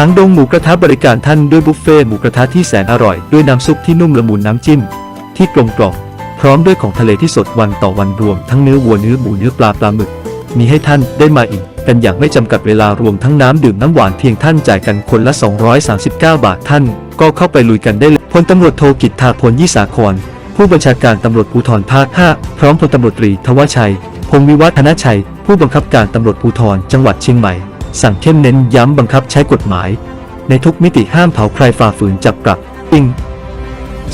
หางดงหมูกระทะบริการท่านด้วยบุฟเฟ่หมูกระทะที่แสนอร่อย ด้วยน้ำซุปที่นุ่มละมุนน้ำจิ้ม ที่กลมกล่อมพร้อมด้วยของทะเลที่สดวันต่อวันรวม ทั้งเนื้อวัวเนื้อหมูเนื้อปลาปลาหมึก มีให้ท่านได้มาอิ่มกันอย่างไม่จำกัดเวลารวมทั้งน้ำดื่มน้ำหวานเพียงท่านจ่ายกันคนละ 239 บาทท่าน ก็เข้าไปลุยกันได้เลยพลตำรวจโทกิตธาพลยี่สาครผู้บัญชาการตำรวจภูธรภาค 5 พร้อมพลตำรวจตรีทวชัย พงวิวัฒนชัย ผู้บังคับการตำรวจภูธรจังหวัดเชียงใหม่ สั่งเข้มเน้นย้ำบังคับใช้กฎหมาย ในทุกมิติห้ามเผาใครฝ่าฝืนจับปรับอิง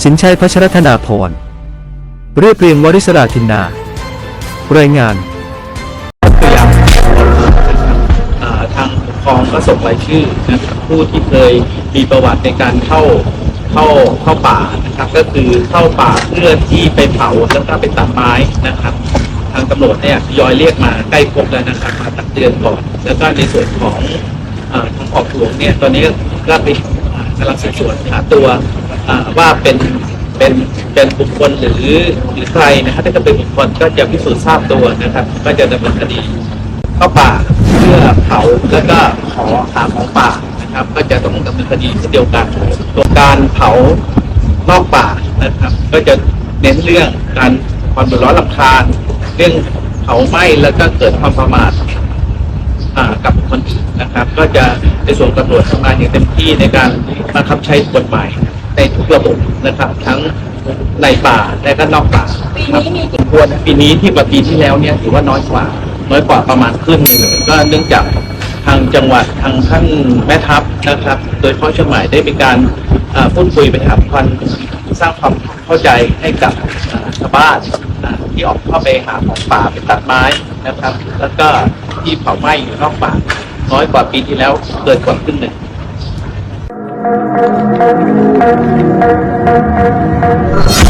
สินชัยพัชรธนาพรเรียบเรียงวริศราธินนา รายงานตัวอย่างทางปกครองก็ส่งรายชื่อนะครับผู้ที่เคยมีประวัติในการเข้าเข้าเข้าป่านะครับก็คือเข้าป่าเพื่อที่ไปเผาแล้วก็ไปตัดไม้นะครับ ทางตำรวจเนี่ยยอยเรียกมาใกล้ครบแล้วนะครับมาตักเตือนก่อน แล้วก็ในส่วนของอทางออกหลวงเนี่ยตอนนี้ก็ไปกำลังสืบสวนหาตัวว่าเป็นเป็นเป็นบุคคลหรือหรือใครนะครับถ้าเกิดเป็นบุคคลก็จะพิสูจน์ทราบตัวนะครับ ก็จะดำเนินคดีเข้าป่าเพื่อเผาแล้วก็ขอหาของป่านะครับ ก็จะต้องดำเนินคดีเช่นเดียวกันตัวการเผานอกป่านะครับ ก็จะเน้นเรื่องการความเดือดร้อนลำคาญ เรื่องเผาไหม้แล้วก็เกิดความประมาทอ่ากับคนอื่นนะครับ ก็จะในส่วนตำรวจทำงานอย่างเต็มที่ในการบังคับใช้กฎหมายในทุกระบบนะครับ ทั้งในป่าและก็นอกป่าครับสมควรปีนี้ที่กว่าปีที่แล้วเนี่ยถือว่าน้อยกว่าน้อยกว่าประมาณครึ่งหนึ่งก็เนื่องจากทางจังหวัดทางท่านแม่ทัพนะครับ โดยเฉพาะเชียงใหม่ได้มีการอ่าพูดคุยไปหาความสร้างความ เข้าใจให้กับชาวบ้านที่ออกเข้าไปหาของป่าไปตัดไม้นะครับ แล้วก็ที่เผาไหม้อยู่นอกป่าน้อยกว่าปีที่แล้วเกิดกว่าครึ่งหนึ่ง Thank